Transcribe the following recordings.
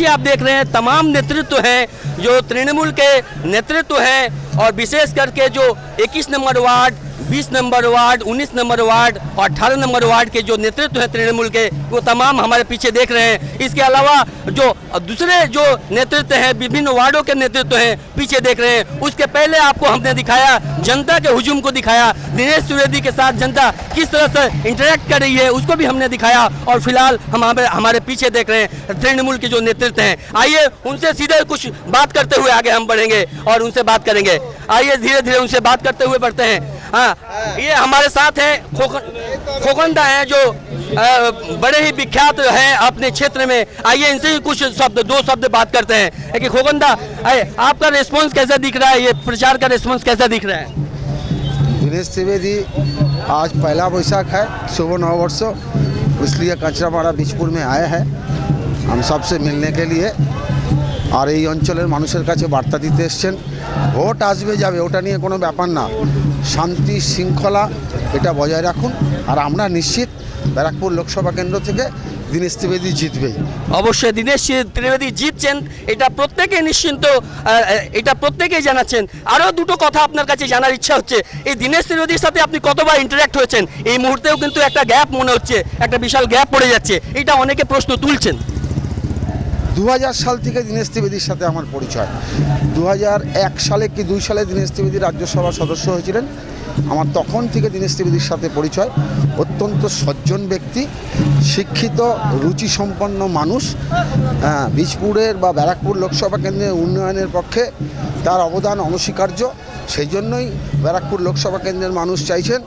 आप देख रहे हैं, तमाम नेतृत्व हैं, जो तृणमूल के नेतृत्व हैं और विशेष करके जो 21 number ward 20 number ward 19 number ward और 18 नंबर वार्ड के जो नेतृत्व हैं तृणमूल के, वो तमाम हमारे पीछे देख रहे हैं। इसके अलावा जो दूसरे जो नेतृत्व हैं, विभिन्न वार्डों के नेतृत्व हैं, पीछे देख रहे हैं। उसके पहले आपको हमने दिखाया, जनता के हुजूम को दिखाया, दिनेश त्रिवेदी के साथ जनता किस तरह से इंटरेक्ट कर रही है, उसको भी हमने दिखाया। और फ़िलहाल हम हमारे पीछे देख रहे हैं, तृणमूल के जो नेतृत्व हैं। आइए, उनसे सीधे कुछ बात करते हुए आगे हम बढ़ेंगे और उनसे बात करेंगे। आइए धीरे धीरे उनसे बात करते हुए बढ़ते हैं। हाँ ये हमारे साथ है खोखन खोखंदा हैं जो बड़े ही विख्यात हैं अपने क्षेत्र में। आइए इनसे ही कुछ शब्द, दो शब्द बात करते हैं। कि खोखंदा आपका रिस्पांस कैसा दिख रहा है? ये प्रचार का रिस्पांस कैसा दिख रहा है? दिनेश त्रिवेदी, आज पहला बैसाख है, शुभ नववर्ष। इसलिए कचरामारा बीजपुर में आए हैं, हम सबसे मिलने के लिए। আর এই অঞ্চলের মানুষের কাছে বার্তা দিতে এসছেন। ভোট আসবে, যাবে, ওটা নিয়ে কোনো ব্যাপার না। শান্তি, শৃঙ্খলা, এটা বজায় রাখুন। আর আমরা নিশ্চিত ব্যারাকপুর লোকসভা কেন্দ্র থেকে দীনেশ ত্রিবেদী জিতবে। অবশ্যই দীনেশ ত্রিবেদী জিতছেন, এটা প্রত্যেকে নিশ্চিন্ত এটা প্রত্যেকেই জানাচ্ছেন। আরও দুটো কথা আপনার কাছে জানার ইচ্ছা হচ্ছে। এই দীনেশ ত্রিবেদীর সাথে আপনি কতবার ইন্টারাক্ট হয়েছেন? এই মুহূর্তেও কিন্তু একটা গ্যাপ মনে হচ্ছে, একটা বিশাল গ্যাপ পড়ে যাচ্ছে। এটা অনেকে প্রশ্ন তুলছেন। দু হাজার সাল থেকে দীনেশ ত্রিবেদীর সাথে আমার পরিচয়। দু সালে কি দুই সালে দীনেশ ত্রিবেদী রাজ্যসভার সদস্য হয়েছিলেন? আমার তখন থেকে দীনেশ ত্রিবেদীর সাথে পরিচয়। অত্যন্ত সজ্জন ব্যক্তি শিক্ষিত রুচিসম্পন্ন মানুষ। হ্যাঁ, বীজপুরের বা ব্যারাকপুর লোকসভা কেন্দ্রের উন্নয়নের পক্ষে তার অবদান অনস্বীকার্য। সেই জন্যই ব্যারাকপুর লোকসভা কেন্দ্রের মানুষ চাইছেন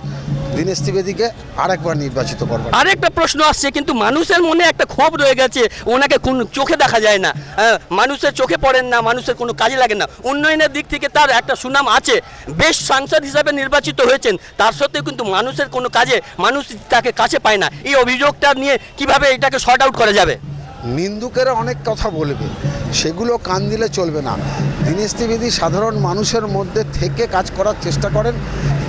দীনেশ ত্রিবেদীকে আরেকবার নির্বাচিত করবেন আরেকটা প্রশ্ন আসছে কিন্তু মানুষের মনে একটা ক্ষোভ রয়ে গেছে ওনাকে কোন চোখে দেখা যায় না। আহ, মানুষের চোখে পড়েন না মানুষের কোনো কাজে লাগে না। উন্নয়নের দিক থেকে তার একটা সুনাম আছে। বেশ সাংসদ হিসাবে নির্বাচিত হয়েছেন তার সত্ত্বেও কিন্তু মানুষের কোনো কাজে মানুষ তাকে কাছে পায় না। এই অভিযোগটা নিয়ে কীভাবে এটাকে শর্ট আউট করা যাবে? নিন্দুকেরা অনেক কথা বলবে, সেগুলো কান দিলে চলবে না। দীনেশ ত্রিবেদী সাধারণ মানুষের মধ্যে থেকে কাজ করার চেষ্টা করেন।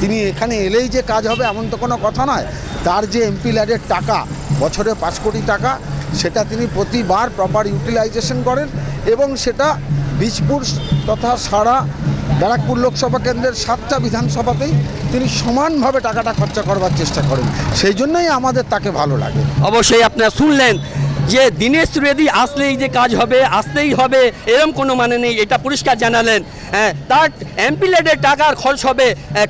তিনি এখানে এলেই যে কাজ হবে এমন তো কোনো কথা নয়। তার যে এমপি ল্যাডের টাকা, বছরে পাঁচ কোটি টাকা, সেটা তিনি প্রতিবার প্রপার ইউটিলাইজেশন করেন এবং সেটা বীজপুর তথা সারা ব্যারাকপুর লোকসভা কেন্দ্রের সাতটা বিধানসভাতেই তিনি সমানভাবে টাকাটা খরচা করবার চেষ্টা করেন। সেই জন্যই আমাদের তাকে ভালো লাগে। অবশ্যই আপনারা শুনলেন যে দীনেশ ত্রিবেদী আসলেই যে কাজ হবে, আসতেই হবে, এরম কোনো মানে নেই, এটা পরিষ্কার জানালেন। হ্যাঁ তার এমপি লেডের টাকার খরচ হবে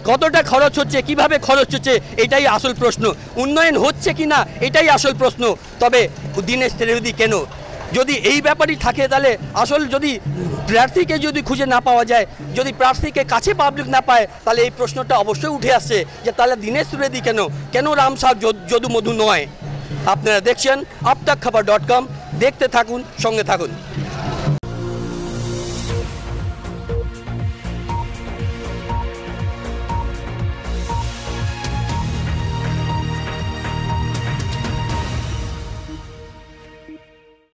কতটা খরচ হচ্ছে, কীভাবে খরচ হচ্ছে, এটাই আসল প্রশ্ন। উন্নয়ন হচ্ছে কি না, এটাই আসল প্রশ্ন। তবে দীনেশ ত্রিবেদী কেন? যদি এই ব্যাপারই থাকে তাহলে আসল যদি প্রার্থীকে যদি খুঁজে না পাওয়া যায়, যদি প্রার্থীকে কাছে পাবলিক না পায়, তাহলে এই প্রশ্নটা অবশ্যই উঠে আসছে যে তাহলে দীনেশ ত্রিবেদী কেন? কেন রাম সাহ যদু মধু নয়? আপনারা দেখছেন আপতাক খাবার ডট কম। দেখতে থাকুন সঙ্গে থাকুন।